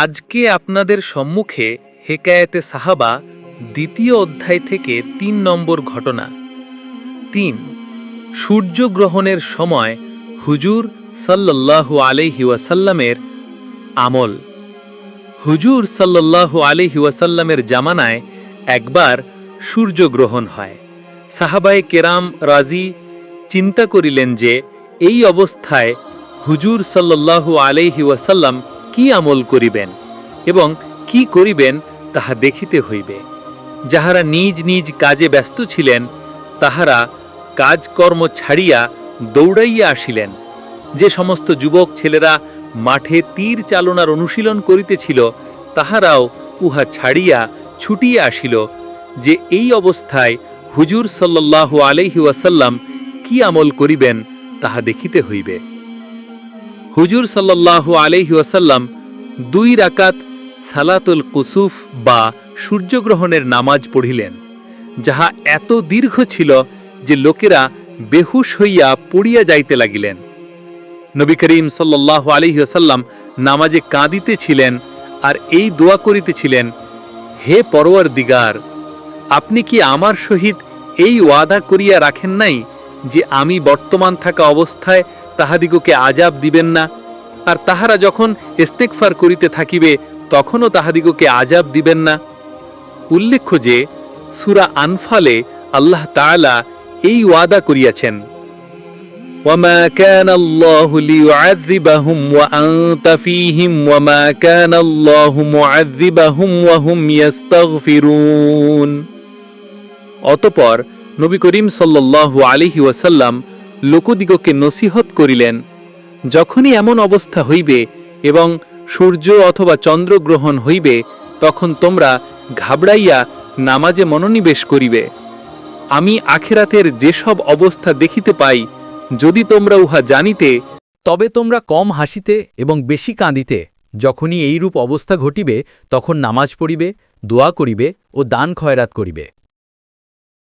আজকে আপনাদের সম্মুখে হেকায়েতে সাহাবা দ্বিতীয় অধ্যায় থেকে তিন নম্বর ঘটনা। তিন, সূর্যগ্রহণের সময় হুজুর সাল্লাল্লাহু আলাইহি ওয়াসাল্লামের আমল। হুজুর সাল্লাল্লাহু আলাইহি ওয়াসাল্লামের জামানায় একবার সূর্যগ্রহণ হয়। সাহাবায়ে কেরাম রাজি চিন্তা করিলেন যে, এই অবস্থায় হুজুর সাল্লাল্লাহু আলাইহি ওয়াসাল্লাম কি আমল করিবেন এবং কি করিবেন তাহা দেখিতে হইবে। যাহারা নিজ নিজ কাজে ব্যস্ত ছিলেন, তাহারা কাজকর্ম ছাড়িয়া দৌড়াইয়া আসিলেন। যে সমস্ত যুবক ছেলেরা মাঠে তীর চালনার অনুশীলন করিতেছিল, তাহারাও উহা ছাড়িয়া ছুটিয়া আসিল যে এই অবস্থায় হুজুর সাল্লাল্লাহু আলাইহি ওয়াসাল্লাম কি আমল করিবেন তাহা দেখিতে হইবে। হুজুর আলাইহি ওয়াসাল্লাম দুই রাকাত সালাতুল কুসুফ বা সূর্যগ্রহণের নামাজ পড়িলেন, যাহা এত দীর্ঘ ছিল যে লোকেরা বেহুশ হইয়া পড়িয়া যাইতে লাগিলেন। নবী করিম সাল্লাল্লাহু আলাইহি ওয়াসাল্লাম নামাজে কাঁদিতেছিলেন আর এই দোয়া করিতেছিলেন, হে পরোয়ার দিগার আপনি কি আমার সহিত এই ওয়াদা করিয়া রাখেন নাই যে আমি বর্তমান থাকা অবস্থায় তাহাদিগকে আজাব দিবেন না আর তাহারা যখন ইস্তেকফার করিতে থাকিবে তখনও তাহাদিগকে আজাব দিবেন না উল্লেখ্য যে সুরা আনফালে আল্লাহ তাআলা এই ওয়াদা করিয়াছেন وما كان الله ليعذبهم وأنت فيهم وما كان الله معذبهم وهم يستغفرون অতপর নবী করিম সাল্লাল্লাহু আলাইহি ওয়াসাল্লাম লোকদিগকে নসিহত করিলেন। যখনই এমন অবস্থা হইবে এবং সূর্য অথবা চন্দ্রগ্রহণ হইবে, তখন তোমরা ঘাবড়াইয়া নামাজে মনোনিবেশ করিবে। আমি আখেরাতের যেসব অবস্থা দেখিতে পাই, যদি তোমরা উহা জানিতে, তবে তোমরা কম হাসিতে এবং বেশি কাঁদিতে। যখনই এইরূপ অবস্থা ঘটিবে, তখন নামাজ পড়িবে, দোয়া করিবে ও দান খয়রাত করিবে।